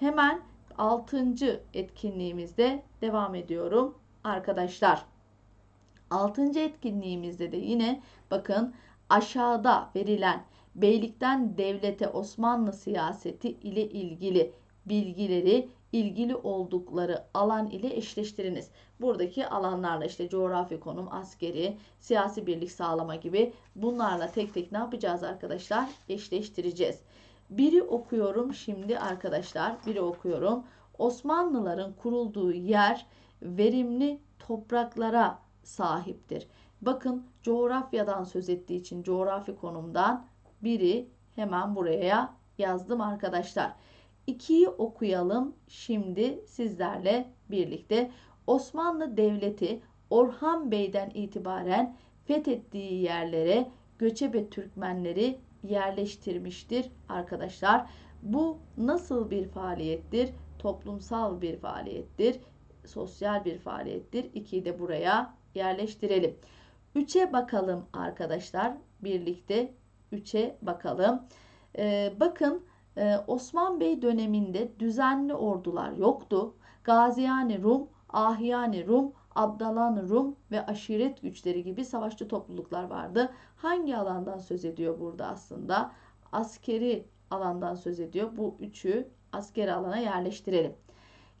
hemen 6. etkinliğimizde devam ediyorum arkadaşlar. 6. etkinliğimizde de yine bakın aşağıda verilen beylikten devlete Osmanlı siyaseti ile ilgili bilgileri ilgili oldukları alan ile eşleştiriniz. Buradaki alanlarla işte coğrafi konum, askeri, siyasi birlik sağlama gibi bunlarla tek tek ne yapacağız arkadaşlar? Eşleştireceğiz. Biri okuyorum şimdi arkadaşlar. Biri okuyorum. Osmanlıların kurulduğu yer verimli topraklara sahiptir. Bakın coğrafyadan söz ettiği için coğrafi konumdan biri hemen buraya yazdım arkadaşlar. 2'yi okuyalım şimdi sizlerle birlikte. Osmanlı Devleti Orhan Bey'den itibaren fethettiği yerlere göçebe Türkmenleri yerleştirmiştir arkadaşlar. Bu nasıl bir faaliyettir? Toplumsal bir faaliyettir. Sosyal bir faaliyettir. 2'yi de buraya yerleştirelim. 3'e bakalım arkadaşlar. Birlikte 3'e bakalım. Ee, bakın ee, Osman Bey döneminde düzenli ordular yoktu. Gaziyani Rum, Ahiyani Rum, Abdalan Rum ve aşiret güçleri gibi savaşçı topluluklar vardı. Hangi alandan söz ediyor burada aslında? Askeri alandan söz ediyor. Bu üçü askeri alana yerleştirelim.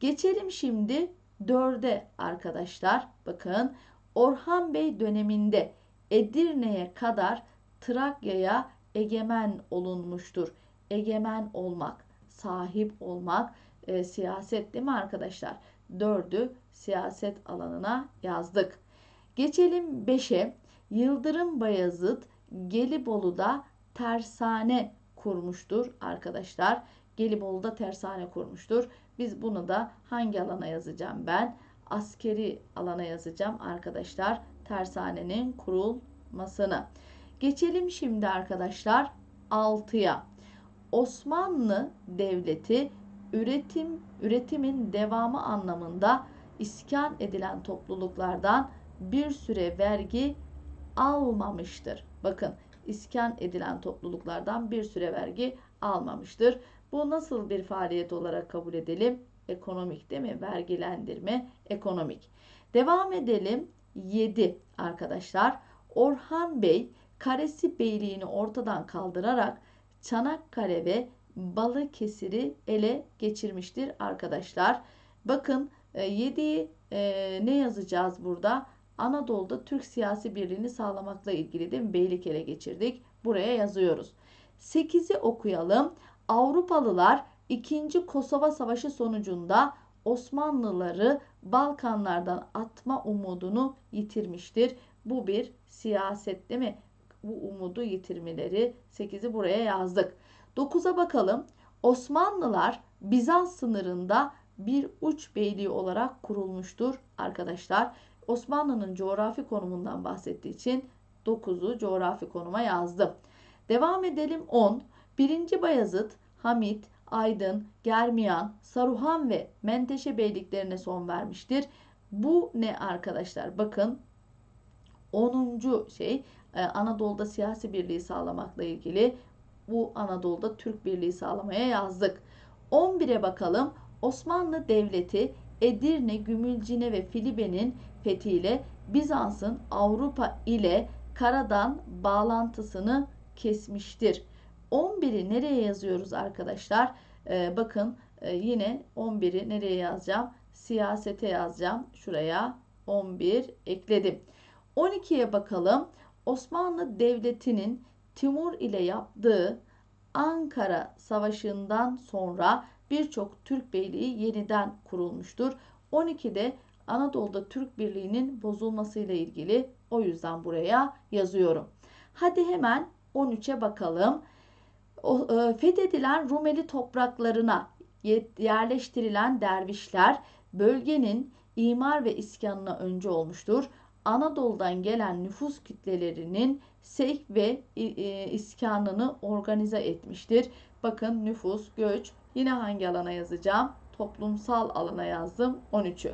Geçelim şimdi dörde arkadaşlar. Bakın Orhan Bey döneminde Edirne'ye kadar Trakya'ya egemen olunmuştur egemen olmak, sahip olmak e, siyaset değil mi arkadaşlar? Dördü siyaset alanına yazdık. Geçelim beşe. Yıldırım Bayezid Gelibolu'da tersane kurmuştur arkadaşlar. Gelibolu'da tersane kurmuştur. Biz bunu da hangi alana yazacağım ben? Askeri alana yazacağım arkadaşlar. Tersanenin kurulmasını. Geçelim şimdi arkadaşlar 6'ya. Osmanlı Devleti üretim üretimin devamı anlamında iskan edilen topluluklardan bir süre vergi almamıştır. Bakın iskan edilen topluluklardan bir süre vergi almamıştır. Bu nasıl bir faaliyet olarak kabul edelim? Ekonomik değil mi? Vergilendirme ekonomik. Devam edelim. 7 arkadaşlar. Orhan Bey Karesi Beyliğini ortadan kaldırarak Çanakkale ve Balıkesir'i ele geçirmiştir arkadaşlar. Bakın 7'yi e, e, ne yazacağız burada? Anadolu'da Türk siyasi birliğini sağlamakla ilgili değil mi? Beylik ele geçirdik. Buraya yazıyoruz. 8'i okuyalım. Avrupalılar 2. Kosova Savaşı sonucunda Osmanlıları Balkanlardan atma umudunu yitirmiştir. Bu bir siyaset değil mi? bu umudu yitirmeleri 8'i buraya yazdık. 9'a bakalım. Osmanlılar Bizans sınırında bir uç beyliği olarak kurulmuştur arkadaşlar. Osmanlı'nın coğrafi konumundan bahsettiği için 9'u coğrafi konuma yazdım. Devam edelim 10. 1. Bayezid, Hamit, Aydın, Germiyan, Saruhan ve Menteşe beyliklerine son vermiştir. Bu ne arkadaşlar? Bakın 10. şey e, Anadolu'da siyasi birliği sağlamakla ilgili bu Anadolu'da Türk birliği sağlamaya yazdık. 11'e bakalım. Osmanlı Devleti Edirne, Gümülcine ve Filibe'nin fethiyle Bizans'ın Avrupa ile karadan bağlantısını kesmiştir. 11'i nereye yazıyoruz arkadaşlar? Ee, bakın e, yine 11'i nereye yazacağım? Siyasete yazacağım. Şuraya 11 ekledim. 12'ye bakalım. Osmanlı Devleti'nin Timur ile yaptığı Ankara Savaşı'ndan sonra birçok Türk beyliği yeniden kurulmuştur. 12'de Anadolu'da Türk Birliği'nin bozulmasıyla ilgili o yüzden buraya yazıyorum. Hadi hemen 13'e bakalım. O, e, fethedilen Rumeli topraklarına yerleştirilen dervişler bölgenin imar ve iskanına önce olmuştur. Anadolu'dan gelen nüfus kitlelerinin sevk ve e, iskanını organize etmiştir. Bakın nüfus, göç yine hangi alana yazacağım? Toplumsal alana yazdım 13'ü.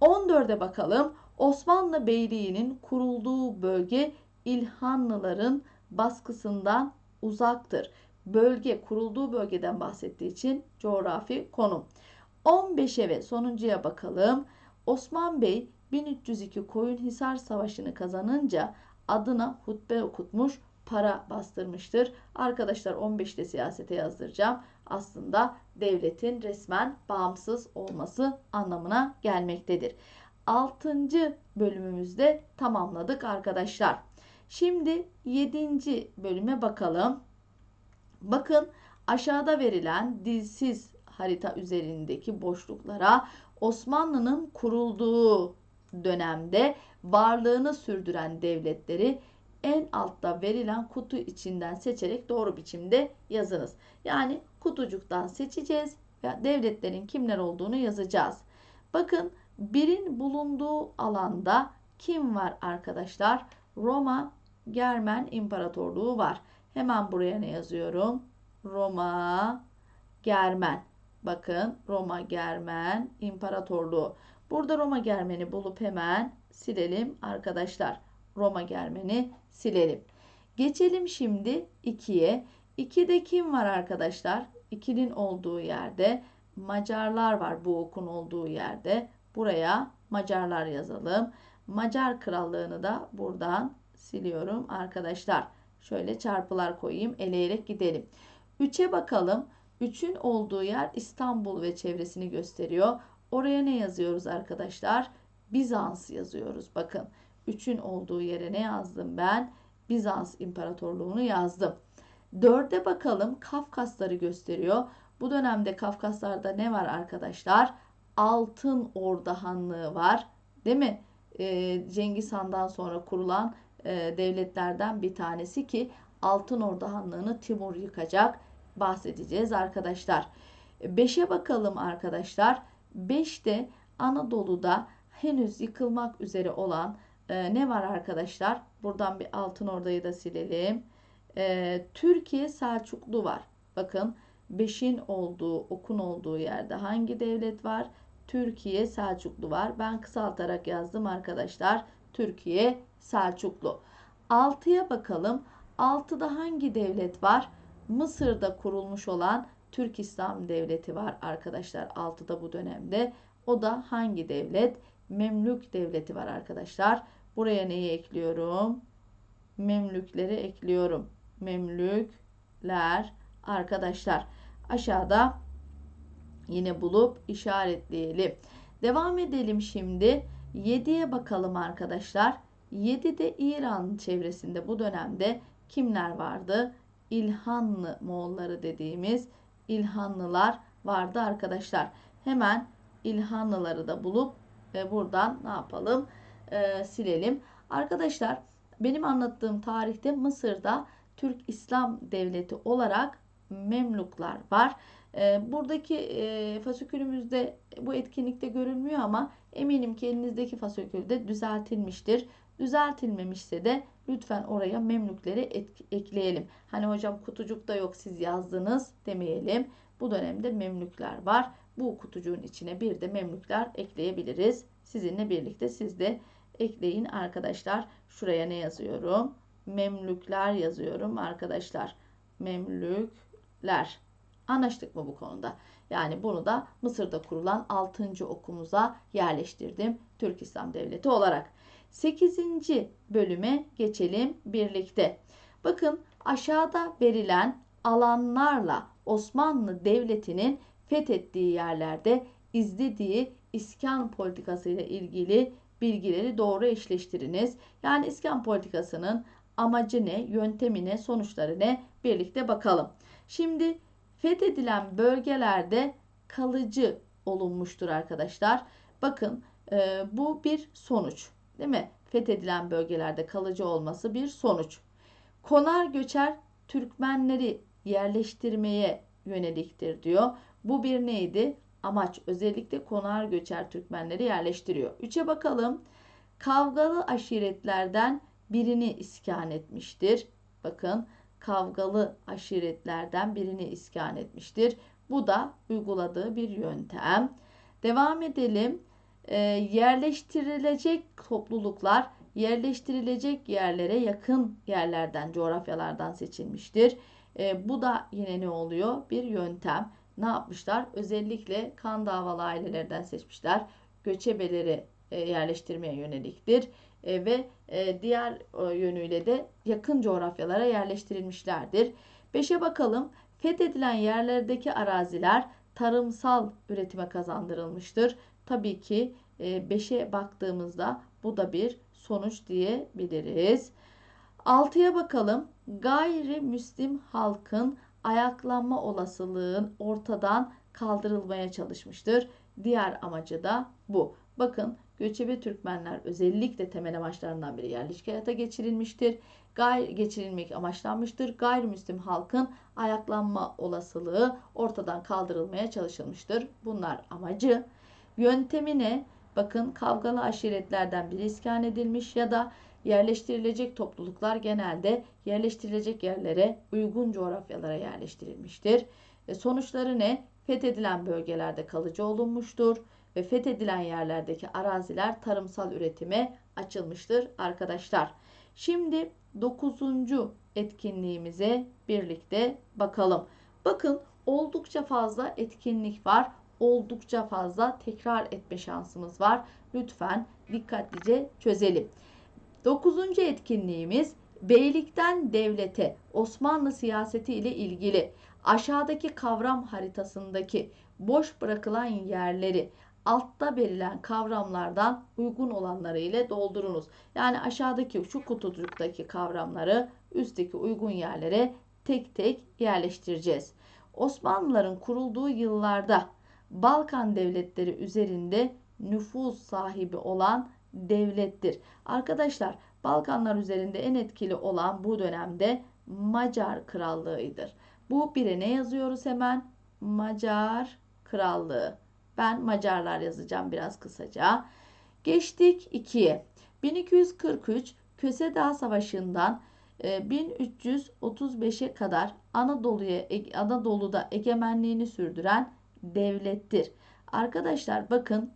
14'e bakalım. Osmanlı Beyliği'nin kurulduğu bölge İlhanlıların baskısından uzaktır. bölge, kurulduğu bölgeden bahsettiği için coğrafi konum. 15'e ve sonuncuya bakalım. Osman Bey 1302 Koyunhisar Savaşı'nı kazanınca adına hutbe okutmuş, para bastırmıştır. Arkadaşlar 15'te siyasete yazdıracağım. Aslında devletin resmen bağımsız olması anlamına gelmektedir. 6. bölümümüzde tamamladık arkadaşlar. Şimdi 7. bölüme bakalım. Bakın aşağıda verilen dilsiz harita üzerindeki boşluklara Osmanlı'nın kurulduğu dönemde varlığını sürdüren devletleri en altta verilen kutu içinden seçerek doğru biçimde yazınız. Yani kutucuktan seçeceğiz ve devletlerin kimler olduğunu yazacağız. Bakın birin bulunduğu alanda kim var arkadaşlar? Roma Germen İmparatorluğu var. Hemen buraya ne yazıyorum? Roma Germen. Bakın Roma Germen İmparatorluğu. Burada Roma Germen'i bulup hemen silelim arkadaşlar. Roma Germen'i silelim. Geçelim şimdi 2'ye. 2'de kim var arkadaşlar? 2'nin olduğu yerde Macarlar var bu okun olduğu yerde. Buraya Macarlar yazalım. Macar krallığını da buradan siliyorum arkadaşlar. Şöyle çarpılar koyayım. Eleyerek gidelim. 3'e bakalım. 3'ün olduğu yer İstanbul ve çevresini gösteriyor. Oraya ne yazıyoruz arkadaşlar? Bizans yazıyoruz. Bakın 3'ün olduğu yere ne yazdım ben? Bizans İmparatorluğunu yazdım. 4'e bakalım. Kafkasları gösteriyor. Bu dönemde Kafkaslarda ne var arkadaşlar? Altın Orda Hanlığı var. Değil mi? Ee, Cengiz Han'dan sonra kurulan e, devletlerden bir tanesi ki Altın Orda Hanlığı'nı Timur yıkacak bahsedeceğiz arkadaşlar. 5'e bakalım arkadaşlar. 5'te Anadolu'da henüz yıkılmak üzere olan e, ne var arkadaşlar? Buradan bir Altın Orda'yı da silelim. E, Türkiye Selçuklu var. Bakın 5'in olduğu, okun olduğu yerde hangi devlet var? Türkiye Selçuklu var. Ben kısaltarak yazdım arkadaşlar. Türkiye Selçuklu. 6'ya bakalım. 6'da hangi devlet var? Mısır'da kurulmuş olan Türk İslam Devleti var arkadaşlar 6'da bu dönemde. O da hangi devlet? Memlük Devleti var arkadaşlar. Buraya neyi ekliyorum? Memlükleri ekliyorum. Memlükler arkadaşlar. Aşağıda yine bulup işaretleyelim. Devam edelim şimdi. 7'ye bakalım arkadaşlar. 7'de İran çevresinde bu dönemde kimler vardı? İlhanlı Moğolları dediğimiz İlhanlılar vardı arkadaşlar. Hemen İlhanlıları da bulup e, buradan ne yapalım? E, silelim. Arkadaşlar benim anlattığım tarihte Mısır'da Türk İslam Devleti olarak Memluklar var. E, buradaki e, fasükülümüzde bu etkinlikte görünmüyor ama eminim ki elinizdeki fasükülde düzeltilmiştir. Düzeltilmemişse de lütfen oraya Memlükleri ekleyelim. Hani hocam kutucukta yok siz yazdınız demeyelim. Bu dönemde Memlükler var. Bu kutucuğun içine bir de Memlükler ekleyebiliriz. Sizinle birlikte siz de ekleyin arkadaşlar. Şuraya ne yazıyorum? Memlükler yazıyorum arkadaşlar. Memlükler. Anlaştık mı bu konuda? Yani bunu da Mısır'da kurulan 6. okumuza yerleştirdim. Türk İslam Devleti olarak. 8. bölüme geçelim birlikte. Bakın aşağıda verilen alanlarla Osmanlı Devleti'nin fethettiği yerlerde izlediği iskan politikası ile ilgili bilgileri doğru eşleştiriniz. Yani iskan politikasının amacı ne, yöntemi ne, sonuçları ne birlikte bakalım. Şimdi fethedilen bölgelerde kalıcı olunmuştur arkadaşlar. Bakın e, bu bir sonuç değil mi? Fethedilen bölgelerde kalıcı olması bir sonuç. Konar göçer Türkmenleri yerleştirmeye yöneliktir diyor. Bu bir neydi? Amaç özellikle konar göçer Türkmenleri yerleştiriyor. Üçe bakalım. Kavgalı aşiretlerden birini iskan etmiştir. Bakın kavgalı aşiretlerden birini iskan etmiştir. Bu da uyguladığı bir yöntem. Devam edelim. E, yerleştirilecek topluluklar yerleştirilecek yerlere yakın yerlerden, coğrafyalardan seçilmiştir. E, bu da yine ne oluyor? Bir yöntem. Ne yapmışlar? Özellikle kan davalı ailelerden seçmişler. Göçebeleri e, yerleştirmeye yöneliktir. E, ve e, diğer e, yönüyle de yakın coğrafyalara yerleştirilmişlerdir. Beşe bakalım. Fethedilen yerlerdeki araziler tarımsal üretime kazandırılmıştır. Tabii ki 5'e baktığımızda bu da bir sonuç diyebiliriz. 6'ya bakalım. Gayrimüslim halkın ayaklanma olasılığın ortadan kaldırılmaya çalışmıştır. Diğer amacı da bu. Bakın göçebe Türkmenler özellikle temel amaçlarından biri yerleşik hayata geçirilmiştir. Gayr geçirilmek amaçlanmıştır. Gayrimüslim halkın ayaklanma olasılığı ortadan kaldırılmaya çalışılmıştır. Bunlar amacı. Yöntemine bakın kavgalı aşiretlerden biri iskan edilmiş ya da yerleştirilecek topluluklar genelde yerleştirilecek yerlere uygun coğrafyalara yerleştirilmiştir. E sonuçları ne? Fethedilen bölgelerde kalıcı olunmuştur ve fethedilen yerlerdeki araziler tarımsal üretime açılmıştır arkadaşlar. Şimdi 9. etkinliğimize birlikte bakalım. Bakın oldukça fazla etkinlik var. Oldukça fazla tekrar etme şansımız var. Lütfen dikkatlice çözelim. 9. etkinliğimiz beylikten devlete Osmanlı siyaseti ile ilgili aşağıdaki kavram haritasındaki boş bırakılan yerleri altta verilen kavramlardan uygun olanları ile doldurunuz. Yani aşağıdaki şu kutucuktaki kavramları üstteki uygun yerlere tek tek yerleştireceğiz. Osmanlıların kurulduğu yıllarda Balkan devletleri üzerinde nüfuz sahibi olan devlettir. Arkadaşlar Balkanlar üzerinde en etkili olan bu dönemde Macar Krallığı'dır. Bu bire ne yazıyoruz hemen? Macar Krallığı. Ben Macarlar yazacağım biraz kısaca. Geçtik 2'ye. 1243 Köse Savaşı'ndan 1335'e kadar Anadolu'ya Anadolu'da egemenliğini sürdüren devlettir. Arkadaşlar bakın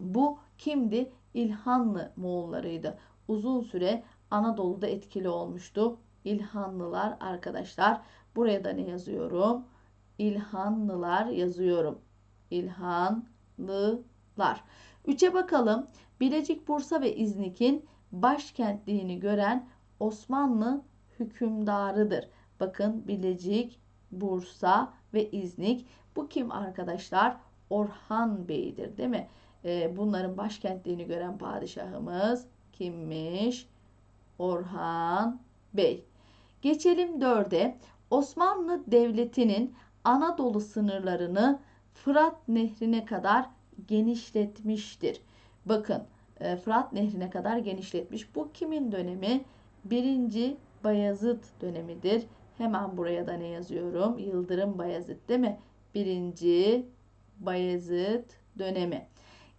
bu kimdi? İlhanlı Moğollarıydı. Uzun süre Anadolu'da etkili olmuştu. İlhanlılar arkadaşlar. Buraya da ne yazıyorum? İlhanlılar yazıyorum. İlhanlılar. Üçe bakalım. Bilecik, Bursa ve İznik'in başkentliğini gören Osmanlı hükümdarıdır. Bakın Bilecik, Bursa ve İznik. Bu kim arkadaşlar? Orhan Bey'dir değil mi? Ee, bunların başkentliğini gören padişahımız kimmiş? Orhan Bey. Geçelim dörde. Osmanlı Devleti'nin Anadolu sınırlarını Fırat Nehri'ne kadar genişletmiştir. Bakın e, Fırat Nehri'ne kadar genişletmiş. Bu kimin dönemi? Birinci Bayezid dönemidir. Hemen buraya da ne yazıyorum? Yıldırım Bayezid değil mi? Birinci Bayezid dönemi.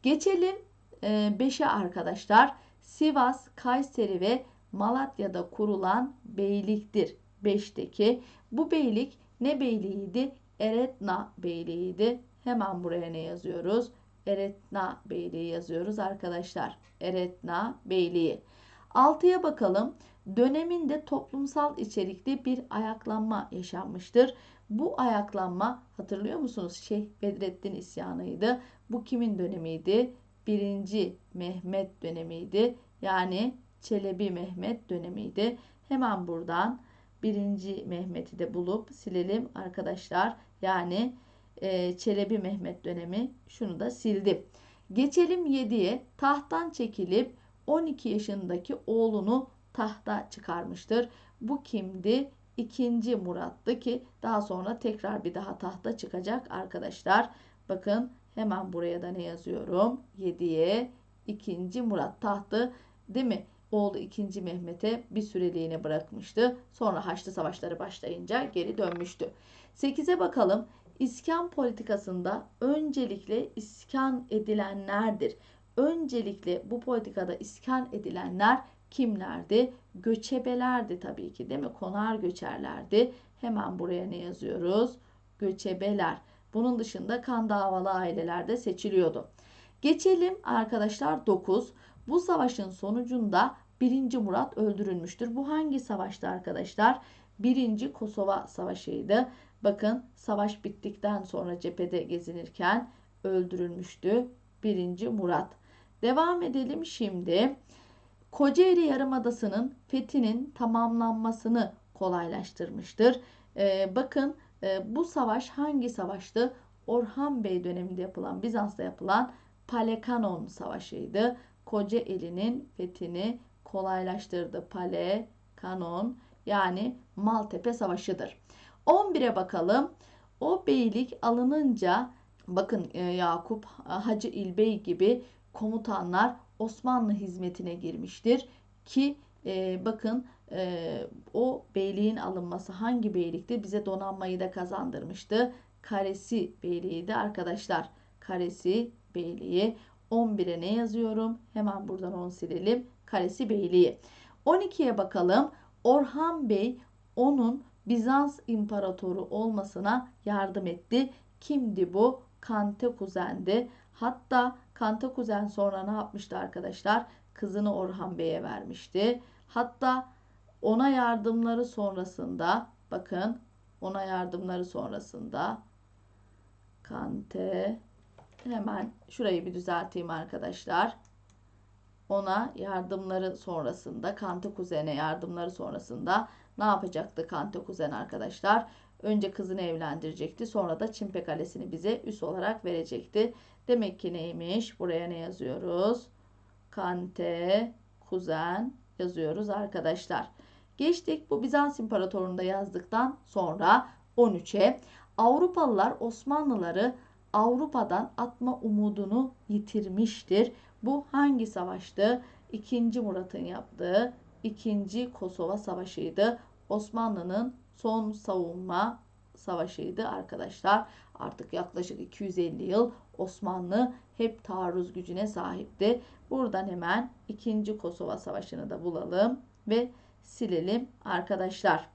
Geçelim 5'e arkadaşlar. Sivas, Kayseri ve Malatya'da kurulan beyliktir. 5'teki. Bu beylik ne beyliğiydi? Eretna beyliğiydi. Hemen buraya ne yazıyoruz? Eretna beyliği yazıyoruz arkadaşlar. Eretna beyliği. 6'ya bakalım. Döneminde toplumsal içerikli bir ayaklanma yaşanmıştır. Bu ayaklanma hatırlıyor musunuz? Şeyh Bedrettin isyanıydı. Bu kimin dönemiydi? Birinci Mehmet dönemiydi. Yani Çelebi Mehmet dönemiydi. Hemen buradan birinci Mehmet'i de bulup silelim arkadaşlar. Yani e, Çelebi Mehmet dönemi şunu da sildim. Geçelim 7'ye. Tahttan çekilip 12 yaşındaki oğlunu tahta çıkarmıştır. Bu kimdi? İkinci Murat'tı ki daha sonra tekrar bir daha tahta çıkacak arkadaşlar. Bakın hemen buraya da ne yazıyorum? 7'ye ikinci Murat tahtı değil mi? Oğlu 2. Mehmet'e bir süreliğine bırakmıştı. Sonra Haçlı Savaşları başlayınca geri dönmüştü. 8'e bakalım. İskan politikasında öncelikle iskan edilenlerdir. Öncelikle bu politikada iskan edilenler kimlerdi? Göçebelerdi tabii ki değil mi? Konar göçerlerdi. Hemen buraya ne yazıyoruz? Göçebeler. Bunun dışında kan davalı ailelerde seçiliyordu. Geçelim arkadaşlar 9. Bu savaşın sonucunda 1. Murat öldürülmüştür. Bu hangi savaşta arkadaşlar? Birinci Kosova Savaşı'ydı. Bakın savaş bittikten sonra cephede gezinirken öldürülmüştü. Birinci Murat. Devam edelim şimdi. Kocaeli Yarımadası'nın fethinin tamamlanmasını kolaylaştırmıştır. Ee, bakın e, bu savaş hangi savaştı? Orhan Bey döneminde yapılan, Bizans'ta yapılan Palekanon Savaşı'ydı. Kocaeli'nin fethini kolaylaştırdı. Palekanon yani Maltepe Savaşı'dır. 11'e bakalım. O beylik alınınca bakın e, Yakup Hacı İlbey gibi komutanlar Osmanlı hizmetine girmiştir ki e, bakın e, o beyliğin alınması hangi beylikti bize donanmayı da kazandırmıştı. Karesi Beyliği'ydi arkadaşlar. Karesi Beyliği. 11'e ne yazıyorum? Hemen buradan onu silelim. Karesi Beyliği. 12'ye bakalım. Orhan Bey onun Bizans imparatoru olmasına yardım etti. Kimdi bu? Kantekuzen'di. Hatta Kantekuzen sonra ne yapmıştı arkadaşlar? Kızını Orhan Bey'e vermişti. Hatta ona yardımları sonrasında bakın ona yardımları sonrasında Kante hemen şurayı bir düzelteyim arkadaşlar. Ona yardımları sonrasında Kante kuzene yardımları sonrasında ne yapacaktı Kante kuzen arkadaşlar? Önce kızını evlendirecekti. Sonra da Çimpe Kalesi'ni bize üs olarak verecekti. Demek ki neymiş? Buraya ne yazıyoruz? Kante kuzen yazıyoruz arkadaşlar. Geçtik bu Bizans İmparatorluğu'nda yazdıktan sonra 13'e Avrupalılar Osmanlıları Avrupa'dan atma umudunu yitirmiştir. Bu hangi savaştı? 2. Murat'ın yaptığı 2. Kosova Savaşı'ydı. Osmanlı'nın son savunma savaşıydı arkadaşlar. Artık yaklaşık 250 yıl Osmanlı hep taarruz gücüne sahipti. Buradan hemen 2. Kosova Savaşı'nı da bulalım ve silelim arkadaşlar.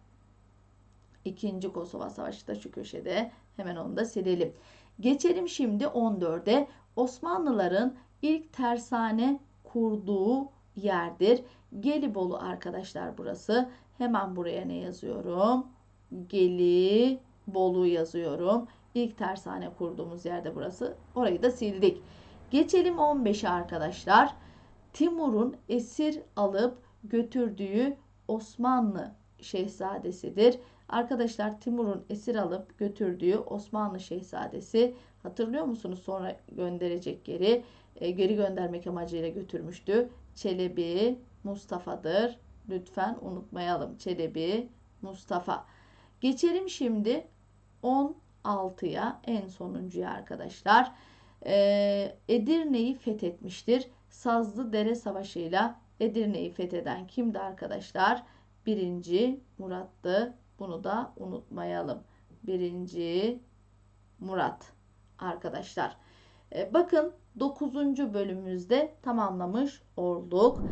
İkinci Kosova Savaşı da şu köşede. Hemen onu da silelim. Geçelim şimdi 14'e. Osmanlıların ilk tersane kurduğu yerdir. Gelibolu arkadaşlar burası. Hemen buraya ne yazıyorum? Gelibolu yazıyorum. İlk tersane kurduğumuz yerde burası. Orayı da sildik. Geçelim 15'e arkadaşlar. Timur'un esir alıp götürdüğü Osmanlı şehzadesidir. Arkadaşlar Timur'un esir alıp götürdüğü Osmanlı şehzadesi hatırlıyor musunuz? Sonra gönderecek geri e, geri göndermek amacıyla götürmüştü. Çelebi Mustafa'dır. Lütfen unutmayalım. Çelebi Mustafa. Geçelim şimdi 16'ya en sonuncuya arkadaşlar. E, Edirne'yi fethetmiştir. Sazlı Dere Savaşı'yla Edirne'yi fetheden kimdi arkadaşlar? Birinci Murat'tı. Bunu da unutmayalım. Birinci Murat arkadaşlar. E, bakın 9. bölümümüzde tamamlamış olduk.